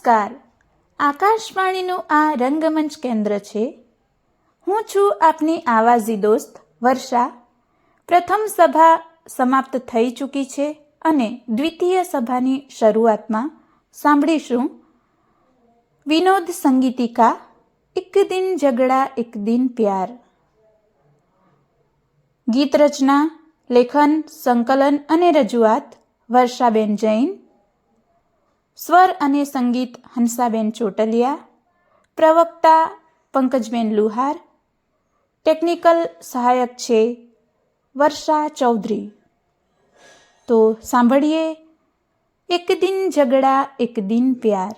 નમસ્કાર. આકાશવાણીનું આ રંગમંચ કેન્દ્ર છે. હું છું આપની આવાઝી દોસ્ત વર્ષા. પ્રથમ સભા સમાપ્ત થઈ ચૂકી છે અને દ્વિતીય સભાની શરૂઆતમાં સાંભળીશું. વિનોદ સંગીતિકા, એક દિન ઝઘડા, એક દિન પ્યાર. ગીત રચના, લેખન, સંકલન અને રજૂઆત વર્ષાબેન જૈન. સ્વર અને સંગીત હંસાબેન ચોટલિયા, પ્રવક્તા પંકજબેન લુહાર, ટેકનિકલ સહાયક છે વર્ષા ચૌધરી. તો સાંભળીએ, એક દિન ઝઘડા, એક દિન પ્યાર.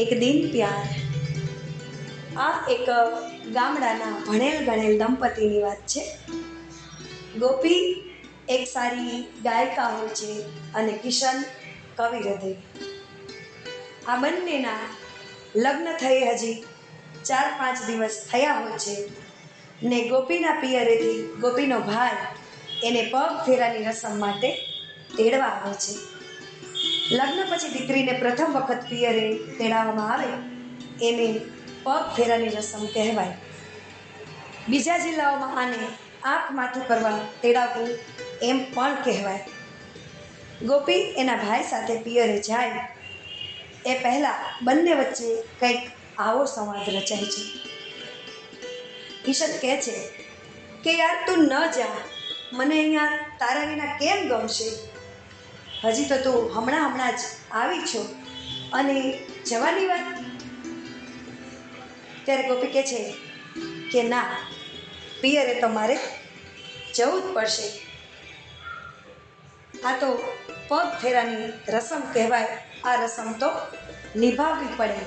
એક દિન પ્યાર. આ એક ગામડાના ભણેલ ગણેલ દંપતીની વાત છે. ગોપી એક સારી ગાયિકા હોય છે અને કિશન કવિ હૃદય. આ બંનેના લગ્ન થઈ હજી ચાર પાંચ દિવસ થયા હોય છે ને ગોપીના પિયરેથી ગોપીનો ભાઈ એને પગ ફેરાની રસમ માટે તેડવા આવે છે. લગ્ન પછી દીકરીને પ્રથમ વખત પિયરે તેડાવવામાં આવે, એને પગ ફેરાની રસમ કહેવાય. બીજા જિલ્લાઓમાં આને આંખ માથું કરવા તેડાવવું એમ પણ કહેવાય. ગોપી એના ભાઈ સાથે પિયરે જાય. એ પહેલાં બંને વચ્ચે કંઈક આવો સંવાદ રચાય છે. કિશન કહે છે કે, યાર, તું ન જા. મને અહીંયા તારા વિના કેમ ગમશે? હજી તો તું હમણાં હમણાં જ આવી છો. અને જવાની વાત ત્યારે ગોપી કહે છે કે ના, પિયરે તમારે જવું જ પડશે. આ તો પગ ફેરાની રસમ કહેવાય. આ રસમ તો નિભાવવી પડે.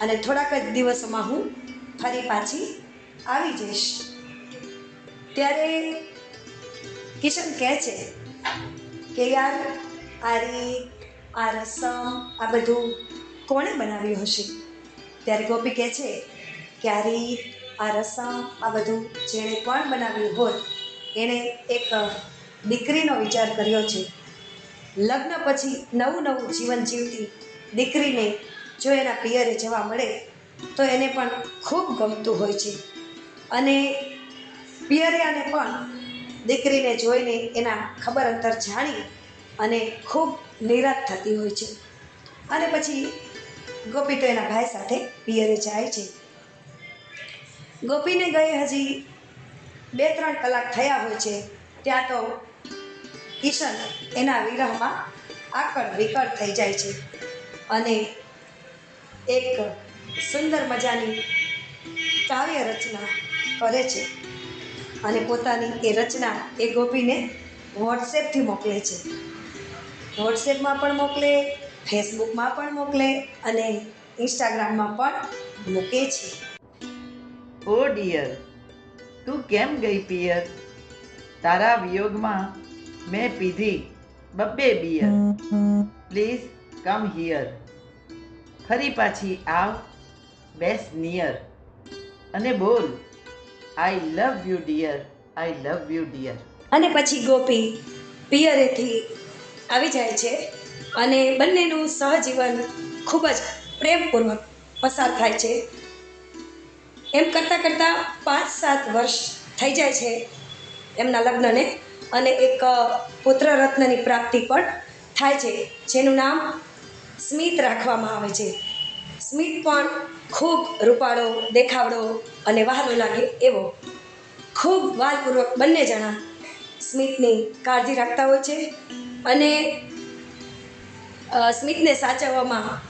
અને થોડાક જ દિવસોમાં હું ફરી પાછી આવી જઈશ. ત્યારે કિશન કહે છે કે યાર આ રીત આ રસમ, આ બધું કોણે બનાવ્યું હશે? ત્યારે ગોપી કહે છે કે આ રીત આ રસમ, આ બધું જેણે પણ બનાવ્યું હોય, એણે એક દીકરીનો વિચાર કર્યો છે. લગ્ન પછી નવું નવું જીવન જીવતી દીકરીને જો એના પિયરે જવા મળે, તો એને પણ ખૂબ ગમતું હોય છે. અને પિયરિયાને પણ દીકરીને જોઈને એના ખબર અંતર જાણી અને ખૂબ નિરાશ થતી હોય છે. અને પછી ગોપી તો એના ભાઈ સાથે પિયરે જાય છે. ગોપીને ગઈ હજી બે ત્રણ કલાક થયા હોય છે. ત્યાં તો કિશન એના વિરહમાં આકળ વિકળ થઈ જાય છે. અને એક સુંદર મજાની કાવ્ય રચના કરે છે. અને પોતાની એ રચના એ ગોપીને વોટ્સએપથી મોકલે છે. વોટ્સએપમાં પણ મોકલે ફેસબુકમાં પણ મોકલે અને ઇન્સ્ટાગ્રામમાં પણ મૂકે છે. ઓ ડિયર તું કેમ ગઈ પિયર? તારા વિયોગમાં મેં પીધી બબ્બે બિયર. પ્લીઝ કમ હિયર ફરી પાછી આવ બેસ નિયર અને બોલ I love you dear I love you dear અને પછી ગોપી પિયરેથી આવી જાય છે અને બંનેનું સહજીવન ખૂબ જ પ્રેમપૂર્વક પસાર થાય છે. એમ કરતાં કરતાં પાંચ સાત વર્ષ થઈ જાય છે એમના લગ્નને અને એક પુત્ર રત્નની પ્રાપ્તિ પણ થાય છે, જેનું નામ સ્મિત રાખવામાં આવે છે. સ્મિત પણ ખૂબ રૂપાળો, દેખાવડો અને વહાલો લાગે એવો. ખૂબ વાલપૂર્વક બંને જણા સ્મિતની કાળજી રાખતા હોય છે અને સ્મિતને સાચવવામાં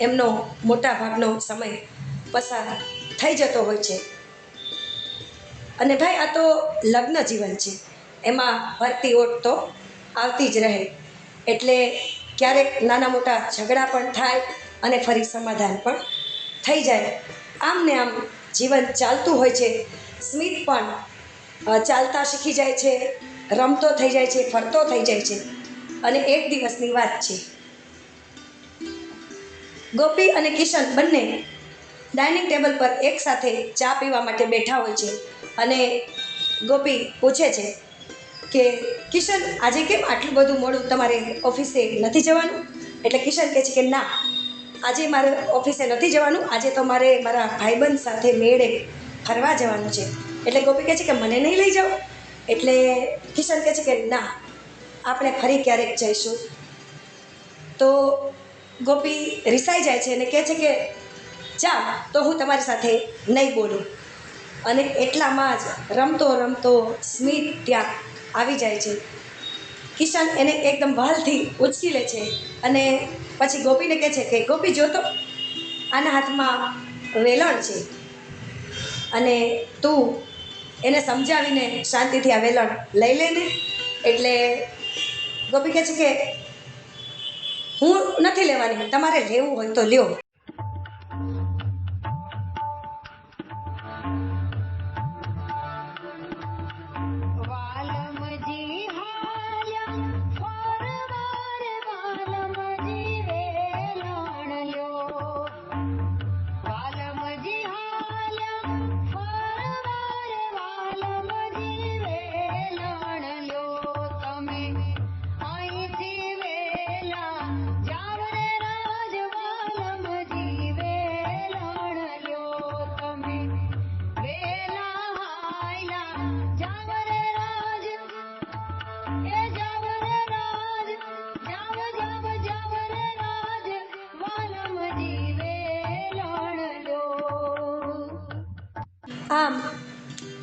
એમનો મોટા ભાગનો સમય પસાર થઈ જતો હોય છે. અને ભાઈ, આ તો લગ્ન જીવન છે. એમાં ભરતી ઓટ તો આવતી જ રહે. એટલે ક્યારેક નાના મોટા ઝઘડા પણ થાય અને ફરી સમાધાન પણ થઈ જાય. આમ ને આમ જીવન ચાલતું હોય છે. સ્મિત પણ ચાલતા શીખી જાય છે, રમતો થઈ જાય છે, ફરતો થઈ જાય છે. અને એક દિવસની વાત છે. ગોપી અને કિશન બંને ડાઇનિંગ ટેબલ પર એક સાથે ચા પીવા માટે બેઠા હોય છે અને ગોપી પૂછે છે કે, કિશન, આજે કેમ આટલું બધું મોડું તમારે ઓફિસે નથી જવાનું? એટલે કિશન કહે છે કે, ના, આજે મારે ઓફિસે નથી જવાનું. આજે તો મારે મારા ભાઈબંધ સાથે મેળે ફરવા જવાનું છે. એટલે ગોપી કહે છે કે, મને નહીં લઈ જાઓ? એટલે કિશન કહે છે કે, ના આપણે ફરી ક્યારેક જઈશું. તો ગોપી રિસાઈ જાય છે અને કહે છે કે ચા તો હું તમારી સાથે નહીં બોલું. અને એટલામાં જ રમતો રમતો સ્મિત ત્યાં આવી જાય છે. કિશન એને એકદમ વહાલથી ઉચકી લે છે અને પછી ગોપીને કહે છે કે, ગોપી, જો તો આના હાથમાં વેલણ છે અને તું એને સમજાવીને શાંતિથી આ વેલણ લઈ લે ને. એટલે ગોપી કહે છે કે હું નથી લેવાની તમારે લેવું હોય તો લ્યો. આમ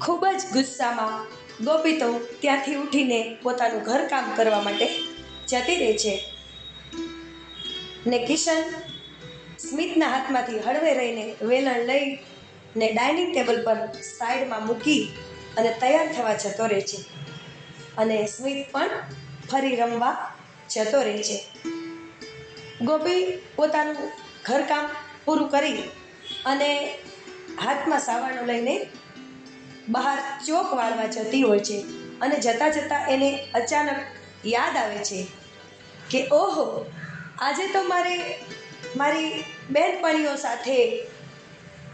ખૂબ જ ગુસ્સામાં ગોપી તો ત્યાંથી ઉઠીને પોતાનું ઘરકામ કરવા માટે જતી રહે છે. ને કિશન સ્મિતના હાથમાંથી હળવે રહીને વેલણ લઈ ને ડાઇનિંગ ટેબલ પર સાઈડમાં મૂકી અને તૈયાર થવા જતો રહે છે. અને સ્મિત પણ ફરી રમવા જતો રહે છે. ગોપી પોતાનું ઘરકામ પૂરું કરી અને હાથમાં સાવાણું લઈને બહાર ચોક વાળવા જતી હોય છે અને જતાં જતાં એને અચાનક યાદ આવે છે કે, ઓહો, આજે તો મારે, મારી બહેનપણીઓ સાથે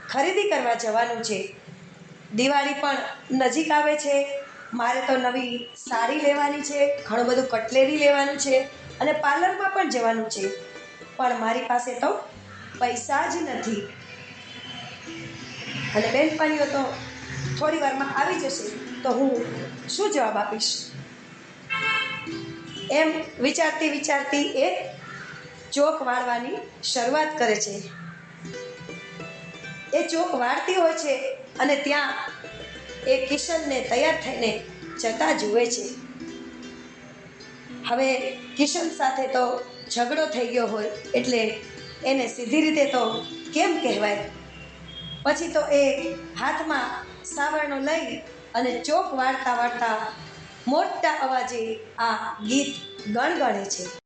ખરીદી કરવા જવાનું છે. દિવાળી પણ નજીક આવે છે. મારે તો નવી સાડી લેવાની છે, ઘણું બધું કટલેરી લેવાનું છે અને પાર્લરમાં પણ જવાનું છે. પણ મારી પાસે તો પૈસા જ નથી. અને બહેનપણીઓ તો થોડી વારમાં આવી જશે, તો હું શું જવાબ આપીશ? એમ વિચારતી વિચારતી એ ચોક વાળવાની શરૂઆત કરે છે. એ ચોક વાળતી હોય છે અને ત્યાં એ કિશનને તૈયાર થઈને જતા જુએ છે. હવે કિશન સાથે તો ઝઘડો થઈ ગયો હોય, એટલે એને સીધી રીતે તો કેમ કહેવાય? પછી તો એ હાથમાં સાવરણો લઈ અને ચોક વાળતા વાળતા મોટા અવાજે આ ગીત ગણગણે છે.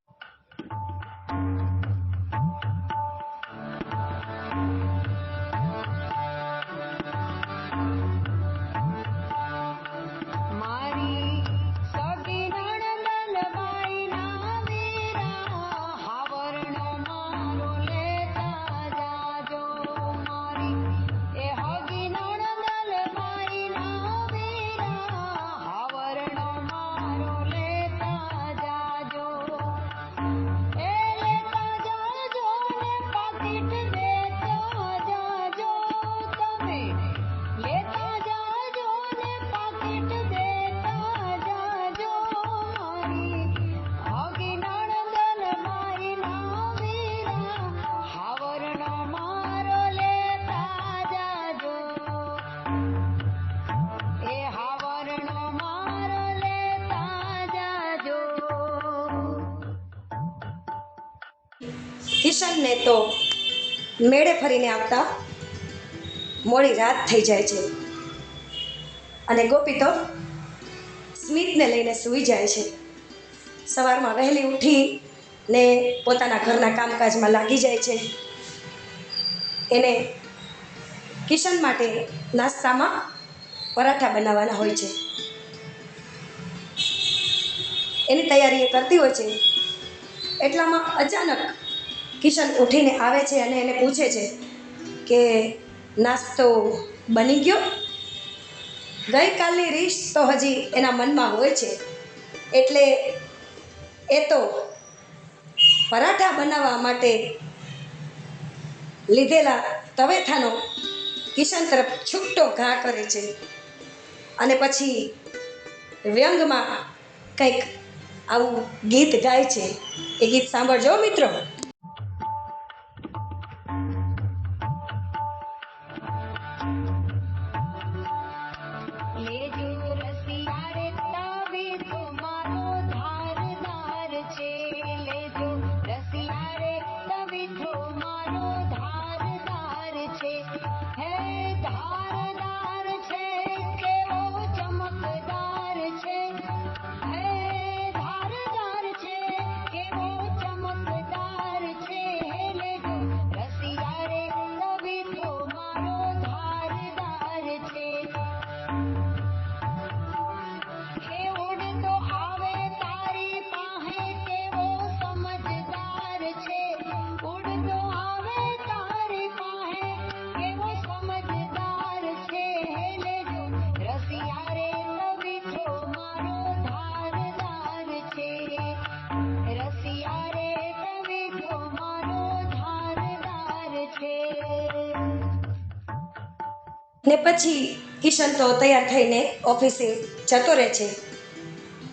કિશનને તો મેળે ફરીને આવતા મોડી રાત થઈ જાય છે. અને ગોપી તો સ્મિતને લઈને સૂઈ જાય છે. સવારમાં વહેલી ઉઠી ને પોતાના ઘરના કામકાજમાં લાગી જાય છે. એને કિશન માટે નાસ્તામાં પરાઠા બનાવવાના હોય છે. એની તૈયારી એ કરતી હોય છે. એટલામાં અચાનક કિશન ઉઠીને આવે છે અને એને પૂછે છે કે નાસ્તો બની ગયો? ગઈકાલની રીસ તો હજી એના મનમાં હોય છે. એટલે એ તો પરાઠા બનાવવા માટે લીધેલા તવેથાનો કિશન તરફ છૂટો ઘા કરે છે. અને પછી વ્યંગમાં કંઈક આવું ગીત ગાય છે. એ ગીત સાંભળજો મિત્રો. ને પછી કિશન તો તૈયાર થઈને ઓફિસે જતો રહે છે.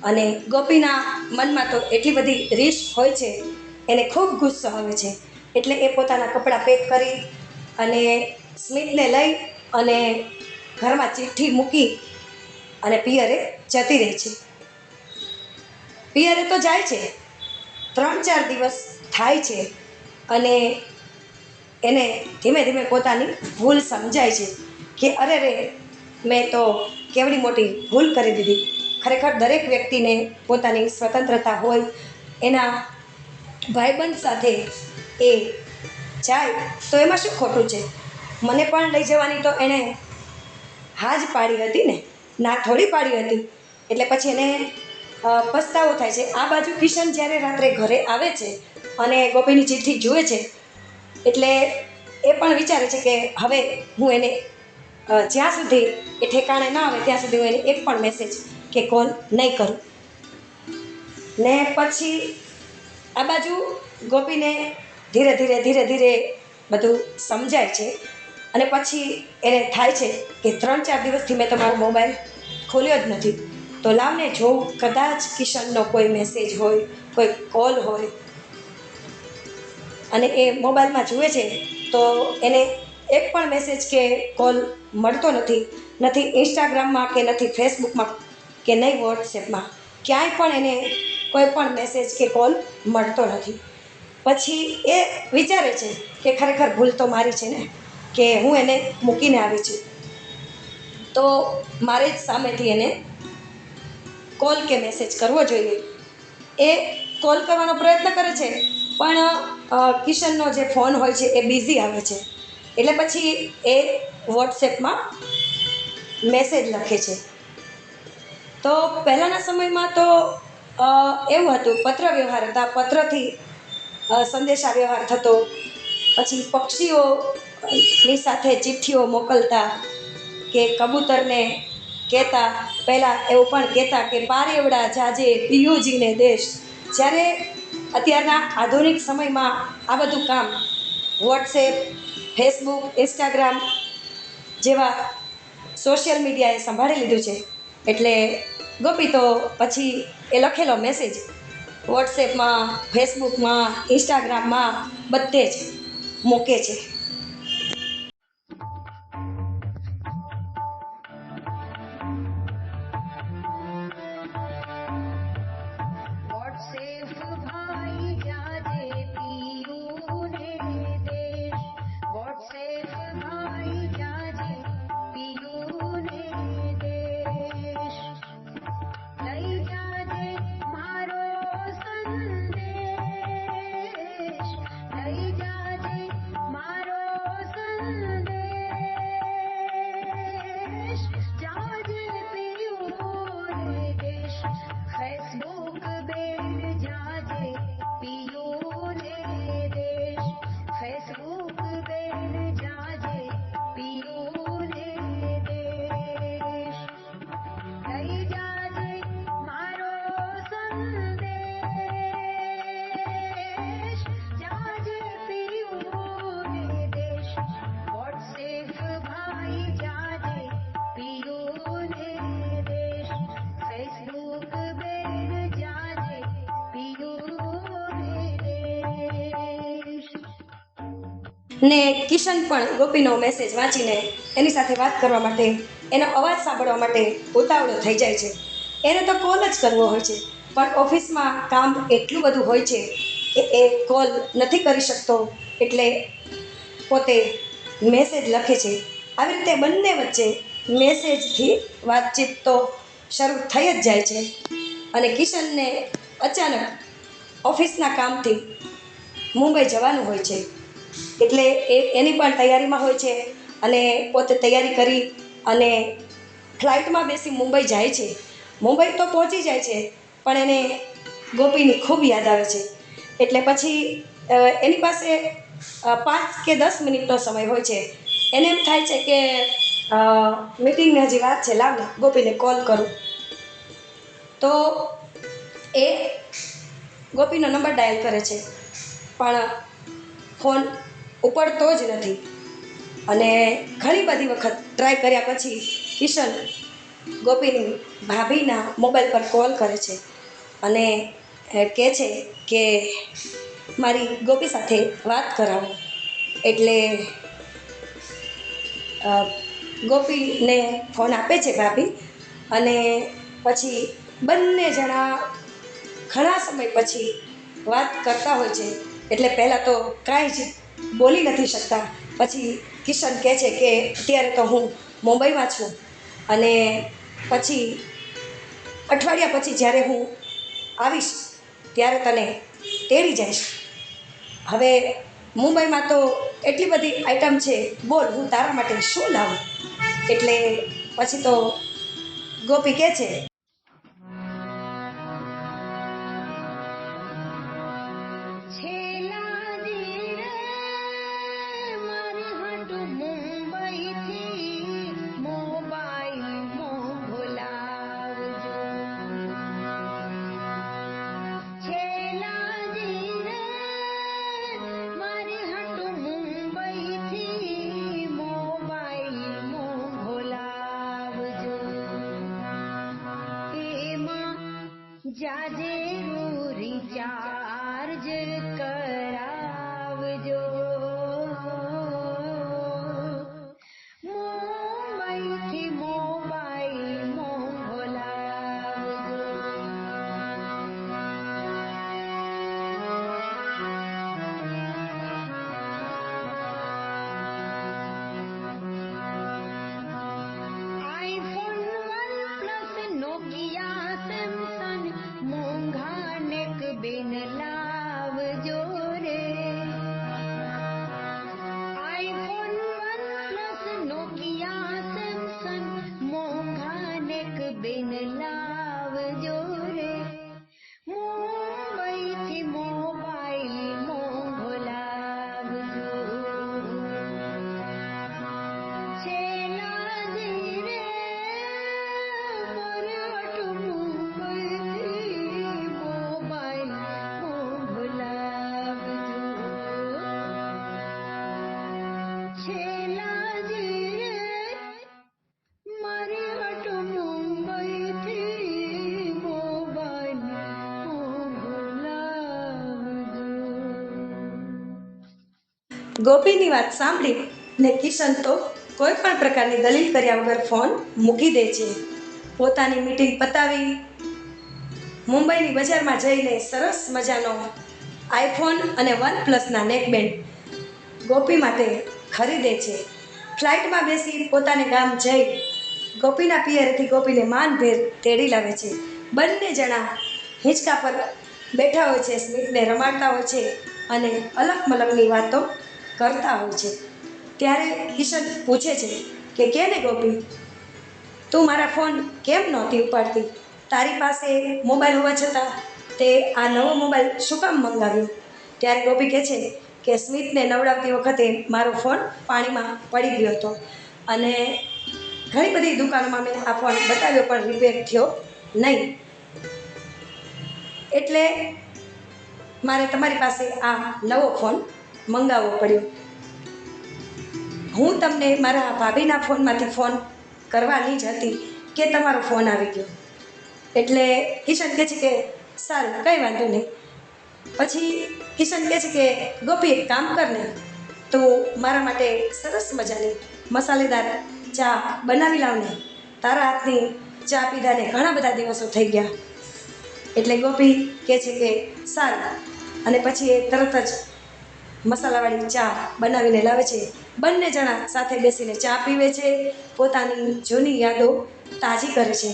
અને ગોપીના મનમાં તો એટલી બધી રીસ હોય છે, એને ખૂબ ગુસ્સો આવે છે. એટલે એ પોતાના કપડાં પેક કરી અને સ્મિતને લઈ અને ઘરમાં ચિઠ્ઠી મૂકી અને પિયરે જતી રહે છે. પિયરે તો જાય છે, ત્રણ ચાર દિવસ થાય છે અને એને ધીમે ધીમે પોતાની ભૂલ સમજાય છે. કે અરે રે, મેં તો કેવડી મોટી ભૂલ કરી દીધી. ખરેખર દરેક વ્યક્તિને પોતાની સ્વતંત્રતા હોય, એના ભાઈબંધ સાથે એ જાય, તો એમાં શું ખોટું છે? મને પણ લઈ જવાની તો એણે હા જ પાડી હતી ને, ના થોડી પાડી હતી. એટલે પછી એને પસ્તાવો થાય છે. આ બાજુ કિશન જ્યારે રાત્રે ઘરે આવે છે અને ગોપીની ચિઠ્ઠી જુએ છે, એટલે એ પણ વિચારે છે કે હવે હું એને જ્યાં સુધી એ ઠેકાણે ના આવે, ત્યાં સુધી હું એને એક પણ મેસેજ કે કોલ નહીં કરું. ને પછી આ બાજુ ગોપીને ધીરે ધીરે ધીરે ધીરે બધું સમજાય છે. અને પછી એને થાય છે કે ત્રણ ચાર દિવસથી મેં તમારો મોબાઈલ ખોલ્યો જ નથી. તો લાવને જોઉં કદાચ કિશનનો કોઈ મેસેજ હોય, કોઈ કોલ હોય, અને એ મોબાઈલમાં જુએ છે, તો એને એક પણ મેસેજ કે કોલ મળતો નથી. નથી ઇન્સ્ટાગ્રામમાં કે નથી ફેસબુકમાં કે નહીં વોટ્સએપમાં ક્યાંય પણ એને કોઈ પણ મેસેજ કે કોલ મળતો નથી. પછી એ વિચારે છે કે ખરેખર ભૂલ તો મારી છે ને, કે હું એને મૂકીને આવી છું. તો મારે જ સામેથી એને કોલ કે મેસેજ કરવો જોઈએ. એ કોલ કરવાનો પ્રયત્ન કરે છે, પણ કિશનનો જે ફોન હોય છે એ બિઝી આવે છે. એટલે પછી એ વોટ્સએપમાં મેસેજ લખે છે. તો પહેલાંના સમયમાં તો એવું હતું પત્ર વ્યવહાર હતા. પત્રથી સંદેશા વ્યવહાર થતો. પછી પક્ષીઓની સાથે ચિઠ્ઠીઓ મોકલતા કે કબૂતરને કહેતા. પહેલાં એવું પણ કહેતા કે, પારેવડા જાજે પિયુજીને દેશ. જ્યારે અત્યારના આધુનિક સમયમાં આ બધું કામ, વોટ્સએપ, ફેસબુક, ઇન્સ્ટાગ્રામ જેવા સોશિયલ મીડિયાએ સંભાળી લીધું છે. એટલે ગોપી તો પછી એ લખેલો મેસેજ વોટ્સએપમાં ફેસબુકમાં ઇન્સ્ટાગ્રામમાં બધે જ મૂકે છે. ને કિશન પણ ગોપીનો મેસેજ વાંચીને એની સાથે વાત કરવા માટે, એનો અવાજ સાંભળવા માટે ઉતાવળો થઈ જાય છે. એને તો કોલ જ કરવો હોય છે, પણ ઓફિસમાં કામ એટલું બધું હોય છે કે એ કોલ નથી કરી શકતો, એટલે પોતે મેસેજ લખે છે. આવી રીતે બંને વચ્ચે મેસેજથી વાતચીત તો શરૂ થઈ જ જાય છે. અને કિશનને અચાનક ઓફિસના કામથી મુંબઈ જવાનું હોય છે. એટલે એ એની પણ તૈયારીમાં હોય છે અને પોતે તૈયારી કરી અને ફ્લાઇટમાં બેસી મુંબઈ જાય છે. મુંબઈ તો પહોંચી જાય છે, પણ એને ગોપીની ખૂબ યાદ આવે છે. એટલે પછી એની પાસે પાંચ કે દસ મિનિટનો સમય હોય છે. એને એમ થાય છે કે મિટિંગની હજી વાત છે લાવને ગોપીને કોલ કરું. તો એ ગોપીનો નંબર ડાયલ કરે છે. પણ ફોન ઉપડતો જ નથી. અને ઘણી બધી વખત ટ્રાય કર્યા પછી કિશન ગોપીની ભાભીના મોબાઈલ પર કોલ કરે છે. અને કહે છે કે મારી ગોપી સાથે વાત કરાવો. એટલે ગોપીને ફોન આપે છે ભાભી. અને પછી બંને જણા ઘણા સમય પછી વાત કરતા હોય છે. એટલે પહેલાં તો કાંઈ જ બોલી નથી શકતા. પછી કિશન કહે છે કે અત્યારે તો હું મુંબઈમાં છું. અને પછી અઠવાડિયા પછી જ્યારે હું આવીશ, ત્યારે તને તેડી જઈશ. હવે મુંબઈમાં તો એટલી બધી આઈટમ છે, બોલ, હું તારા માટે શું લાવું? એટલે પછી તો ગોપી કહે છે ગોપીની વાત સાંભળી ને કિશન તો કોઈ પણ પ્રકારની દલીલ કર્યા વગર ફોન મૂકી દે છે. પોતાની મીટિંગ પતાવી મુંબઈની બજારમાં જઈને સરસ મજાનો આઈફોન અને વન પ્લસના નેકબેન્ડ ગોપી માટે ખરીદે છે. ફ્લાઇટમાં બેસી પોતાને ગામ જઈ ગોપીના પિયરેથી ગોપીને માનભેર તેડી લાવે છે. બંને જણા હિંચકા પર બેઠા હોય છે, સ્મિતને રમાડતા હોય છે અને અલગ મલગની વાતો કરતા હોય છે. ત્યારે કિશન પૂછે છે કે કેને ગોપી? તું મારા ફોન કેમ નહોતી ઉપાડતી? તારી પાસે મોબાઈલ હોવા છતાં તે આ નવો મોબાઈલ શું કામ મંગાવ્યો? ત્યારે ગોપી કહે છે કે સ્મિતને નવડાવતી વખતે મારો ફોન પાણીમાં પડી ગયો હતો અને ઘણી બધી દુકાનોમાં મેં આ ફોન બતાવ્યો પણ રિપેર થયો નહીં. એટલે મારે તમારી પાસે આ નવો ફોન મંગાવવો પડ્યો. હું તમને મારા ભાભીના ફોનમાંથી ફોન કરવાની જ હતી કે તમારો ફોન આવી ગયો. એટલે કિશન કહે છે કે, સારું, કંઈ વાંધો નહીં. પછી કિશન કહે છે કે, ગોપી, એક કામ કર ને. તો મારા માટે સરસ મજાની મસાલેદાર ચા બનાવી લાવ ને. તારા હાથની ચા પીધાને ઘણા બધા દિવસો થઈ ગયા. એટલે ગોપી કહે છે કે, સારું. અને પછી એ તરત જ મસાલાવાળી ચા બનાવીને લાવે છે. બંને જણા સાથે બેસીને ચા પીવે છે. પોતાની જૂની યાદો તાજી કરે છે.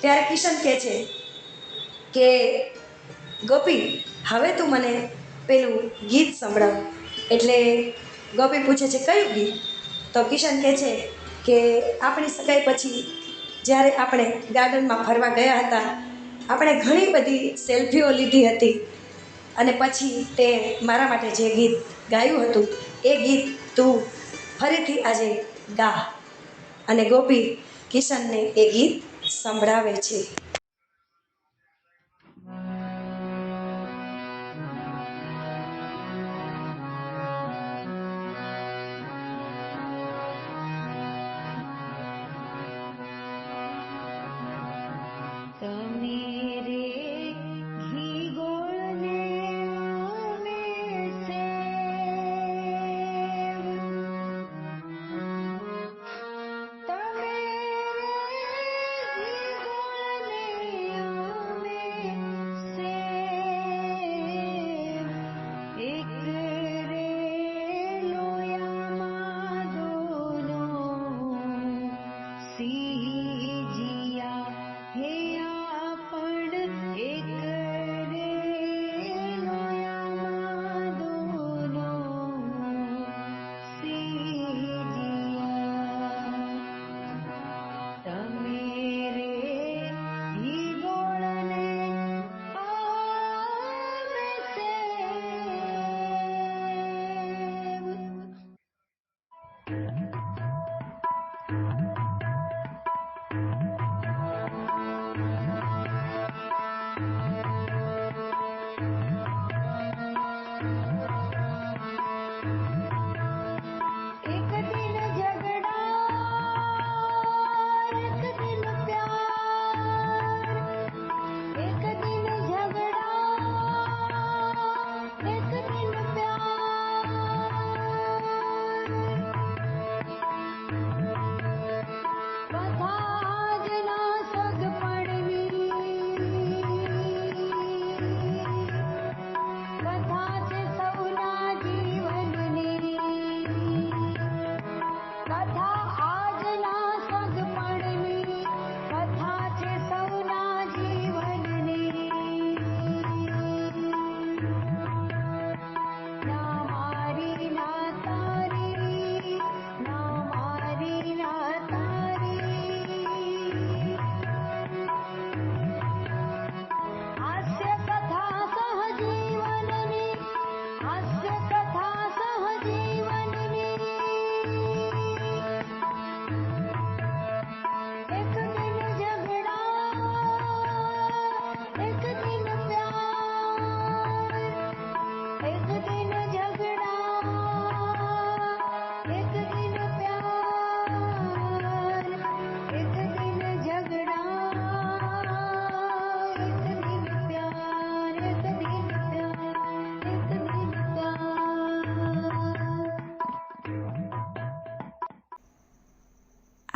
ત્યારે કિશન કહે છે કે, ગોપી, હવે તું મને પેલું ગીત સંભળાવ. એટલે ગોપી પૂછે છે, કયું ગીત? તો કિશન કહે છે કે, આપણી સગાઈ પછી જ્યારે આપણે ગાર્ડનમાં ફરવા ગયા હતા, આપણે ઘણી બધી સેલ્ફીઓ લીધી હતી. અને પછી તે મારા માટે જે ગીત ગાયું હતું, એ ગીત તું ફરીથી આજે ગા. અને ગોપી કિશનને એ ગીત સંભળાવે છે.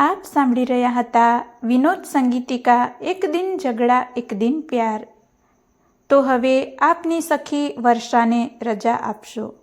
આપ સાંભળી રહ્યા હતા વિનોદ સંગીતિકા, એક દિન ઝઘડા, એક દિન પ્યાર. તો હવે આપની સખી વર્ષાને રજા આપશો.